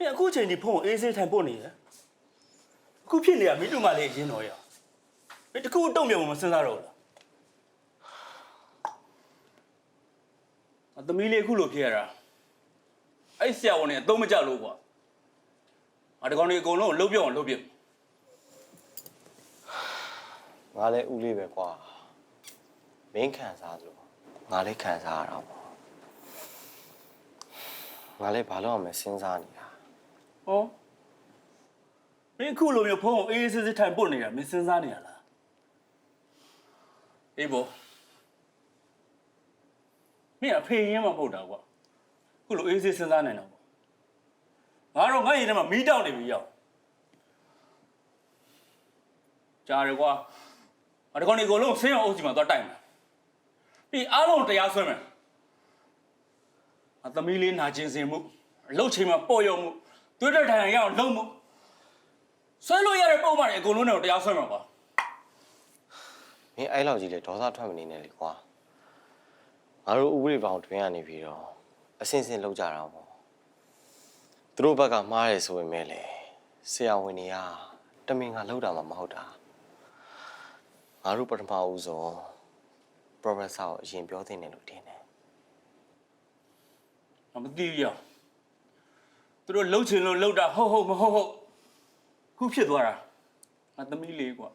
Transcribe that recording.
မင်းအခုချိန်ဒီဖုန်းကိုအေးဆေးထိုင်ပို့နေရအခုဖြစ်နေတာမင်းတို့မှလည်းရင်းတော်ရမင်းတခုတုံ့ပြန်မစဉ်းစားတော့ဘူးလားအသမီးလေးအခုလိုဖြစ်ရတာအဲ့ဆရာဝန်နေအသုံးမကျလို့ကွာအတကောင်တွေအကုန်လုံးကိုလှုပ်ပြောင်းအောင်လှုပ်ပြစ်ငါလည်းဦးလေးပဲကွာမင်းခံစားလို့ငါလည်းခံစားရတာပေါ့ငါလည်းဘာလို့အောင်မစဉ်းစားနေတာ ဟောမင်းအခုလိုမျိုးဖုန်းကိုအေးအေးဆေးဆေးထိုင်ပို့နေတာမင်းစဉ်းစားနေရလားအေးဘောမင်းအဖေရင်းမဟုတ်တာကွာအခုလိုအေးအေးဆေးစဉ်းစားနေတာပေါ့ငါတော့ငါရင်ထဲမှာမီးတောက်နေပြီရောက်ကြားရကွာအတကောင်ဒီအကုန်လုံးဆင်းအောင်အုပ်စီမှာသွားတိုက်မယ်ပြီးအားလုံးတရားဆွဲမယ်အသမီးလေးနာကျင်စင်မှုအလုတ်ချိန်မှာပေါ့ရုံမှု တွေးတဲ့ထိုင်ရအောင်လုံးမှုဆွဲလို့ရတဲ့ပုံမှန်တွေအကုန်လုံးနဲ့တရားဆွဲမှာကွာမင်းအဲ့လောက်ကြီးလေဒေါသထွက်မနေနဲ့လေကွာငါတို့ဥပဒေပေါင်းတွင်ရနေပြီးတော့အစင်စင်လောက်ကြတာပေါ့သူတို့ဘက်ကမှားတယ်ဆိုပေမဲ့လေဆရာဝန်တွေကတမင်ကလောက်တာမှမဟုတ်တာငါတို့ပထမဦးဆုံး professor ကိုအရင်ပြောသင့်တယ်လို့ထင်တယ်ငါမသိဘူးရ သူတို့လှုပ်ချင်လို့လှုပ်တာဟုတ်ဟုတ်မဟုတ်ဟုတ်ခုဖြစ်သွားတာငါသမီးလေးကွာ